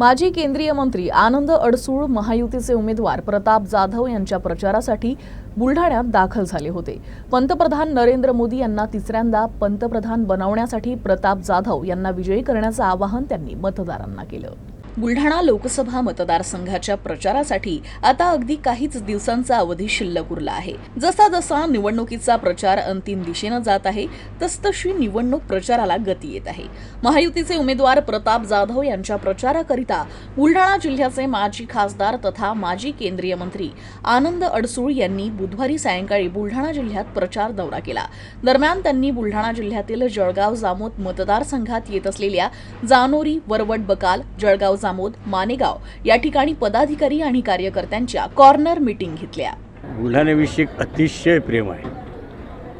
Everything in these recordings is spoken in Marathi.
माजी केंद्रीय मंत्री आनंद अडसूळ महायुतीचे उमेदवार प्रताप जाधव यांच्या प्रचारासाठी बुलढाण्यात दाखल झाले होते. पंतप्रधान नरेंद्र मोदी यांना तिसऱ्यांदा पंतप्रधान बनवण्यासाठी प्रताप जाधव यांना विजयी करण्याचं आवाहन त्यांनी मतदारांना केलं. बुलढाणा लोकसभा मतदारसंघाच्या प्रचारासाठी आता अगदी काहीच दिवसांचा अवधी शिल्लक उरला आहे. जसा जसा निवडणुकीचा प्रचार अंतिम दिशेनं जात आहे तसतशी निवडणूक प्रचाराला गती येत आहे. महायुतीचे उमेदवार प्रताप जाधव यांच्या प्रचाराकरिता बुलढाणा जिल्ह्याचे माजी खासदार तथा माजी केंद्रीय मंत्री आनंद अडसूळ यांनी बुधवारी सायंकाळी बुलढाणा जिल्ह्यात प्रचार दौरा केला. दरम्यान त्यांनी बुलढाणा जिल्ह्यातील जळगाव जामोद मतदारसंघात येत असलेल्या जानोरी वरवट बकाल जळगाव जामोद मानेगाव या ठिकाणी पदाधिकारी आणि कार्यकर्त्यांच्या कॉर्नर मीटिंग घेतल्या. बुलढाण्याविषयी अतिशय प्रेम आहे.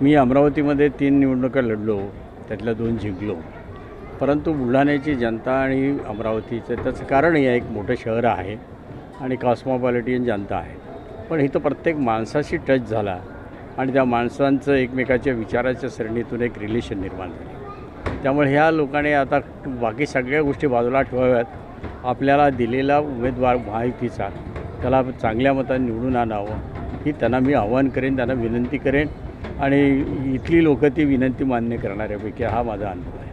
मी अमरावतीमध्ये तीन निवडणुका लढलो त्यातल्या दोन जिंकलो. परंतु बुलढाण्याची जनता आणि अमरावतीचं त्याचं कारण हे एक मोठं शहर आहे आणि कॉस्मॉपॉलिटियन जनता आहे. पण इथं प्रत्येक माणसाशी टच झाला आणि त्या माणसांचं एकमेकाच्या विचाराच्या सरणीतून एक रिलेशन निर्माण झाले. त्यामुळे ह्या लोकांनी आता बाकी सगळ्या गोष्टी बाजूला ठेवाव्यात. आपल्याला दिलेला उमेदवार महायुतीचा त्याला चांगल्या मताने निवडून आणावं ही त्यांना मी आव्हान करेन त्यांना विनंती करेन. आणि इथली लोकं ती विनंती मान्य करणाऱ्यापैकी हा माझा अनुभव आहे.